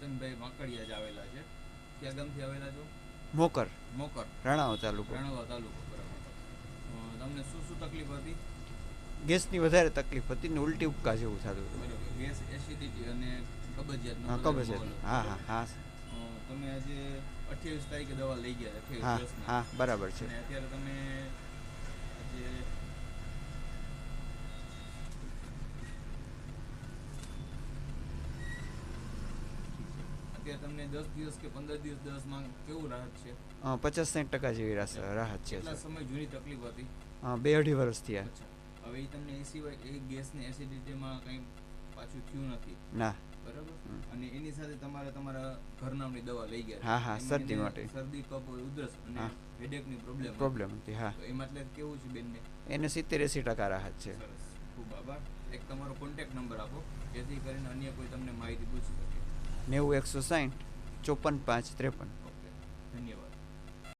ચેતનભાઈ માકડિયા જ આવેલા છે. ક્યાં ગામથી આવેલા છો? મોકર. મોકર. રાણાઓ તાલુકો. રણવા તાલુકો બરાબર. તમને શું શું તકલીફ હતી? ગેસની વધારે તકલીફ હતી ને ઉલટી ઉપકા જેવું થતું હતું. ગેસ એસિડિટી અને કબજિયાત હા કબજિયાત. હા હા હા. તમે આજે અઠ્યાવીસ તારીખે દવા લઈ ગયા અઠ્યાવીસ હા બરાબર છે. અત્યારે તમે આજે અત્યારે તમને દસ દિવસ કે પંદર દિવસ દસમાં કેવું રાહત છે? પચાસ સાઠ ટકા જેવી રાહત છે કેટલા સમય જૂની તકલીફ હતી? હા બે અઢી વર્ષ થયા. અચ્છા. હવે તમને એ સિવાય એ ગેસને એસિડિટીમાં કંઈ પાછું થયું નથી? ના. બરાબર? અને એની સાથે તમારે તમારા ઘરનામની દવા લઈ ગયા. હા, હા, શરદી માટે. શરદી કફ ઉધરસ અને. હેડેકની પ્રોબ્લેમ પ્રોબ્લેમ હતી હા. તો એમાં એટલે કેવું છે બેનને? એને સિત્તેર એંસી ટકા રાહત છે. સરસ. ખૂબ આભાર. એક તમારો કોન્ટેક્ટ નંબર આપો. જેથી કરીને અન્ય કોઈ તમને માહિતી પૂછી શકે. નેવું એકસો સાઠ ચોપન પાંચ ત્રેપન. ધન્યવાદ.